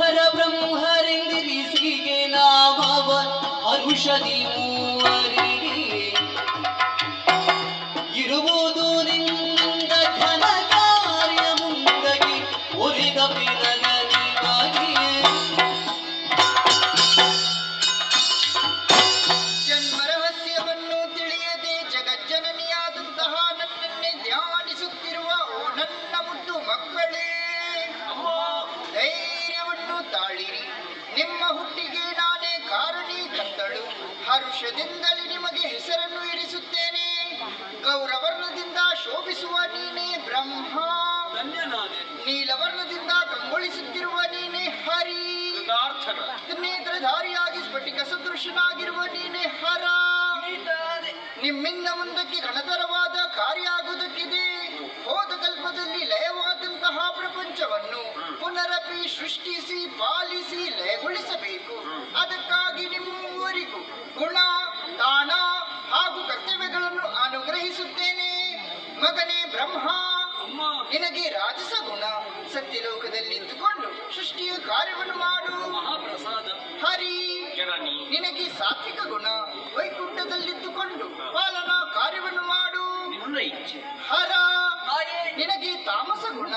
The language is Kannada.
हर ब्रह्म हरेन्द्र ऋषि के नाम और उषधि मुहरे ತಾಳಿರಿ ನಿಮ್ಮ ಹುಟ್ಟಿಗೆ ನಾನೇ ಕಾರಣಿ ಕಂದಳು ಹರುಷದಿಂದಲೇ ನಿಮಗೆ ಹೆಸರನ್ನು ಇರಿಸುತ್ತೇನೆ. ಗೌರವರ್ಣದಿಂದ ಶೋಭಿಸುವ ನೀನೇ ಬ್ರಹ್ಮ. ನೀಲವರ್ಣದಿಂದ ಕಂಗೊಳಿಸುತ್ತಿರುವ ನೀನೇ ಹರಿ. ನೇತ್ರಧಾರಿಯಾಗಿ ಸ್ಫಟಿಕ ಸದೃಶನಾಗಿರುವ ನೀನೇ ಹರ. ನಿಮ್ಮಿಂದ ಮುಂದಕ್ಕೆ ಗಣತರವಾದ ಕಾರ್ಯ ಆಗುವುದಕ್ಕಿದೆ. ಪುನರಪಿ ಸೃಷ್ಟಿಸಿ ಪಾಲಿಸಿ ಲಯಗೊಳಿಸಬೇಕು. ಅದಕ್ಕಾಗಿ ನಿಮ್ಮೂವರಿಗೂ ಗುಣ ದಾನ ಹಾಗೂ ಕರ್ತವ್ಯಗಳನ್ನು ಅನುಗ್ರಹಿಸುತ್ತೇನೆ. ಮಗನೇ ಬ್ರಹ್ಮ ಅಮ್ಮ. ನಿನಗೆ ರಾಜಸ ಗುಣ. ಸತ್ಯಲೋಕದಲ್ಲಿದ್ದುಕೊಂಡು ಸೃಷ್ಟಿಯ ಕಾರ್ಯವನ್ನು ಮಾಡು. ಮಹಾಪ್ರಸಾದ. ಹರಿ ನಿನಗೆ ಸಾತ್ವಿಕ ಗುಣ. ವೈಕುಂಠದಲ್ಲಿದ್ದುಕೊಂಡು ಪಾಲನಾ ಕಾರ್ಯವನ್ನು ಮಾಡು. ಹರ ನಿನಗೆ ತಾಮಸ ಗುಣ.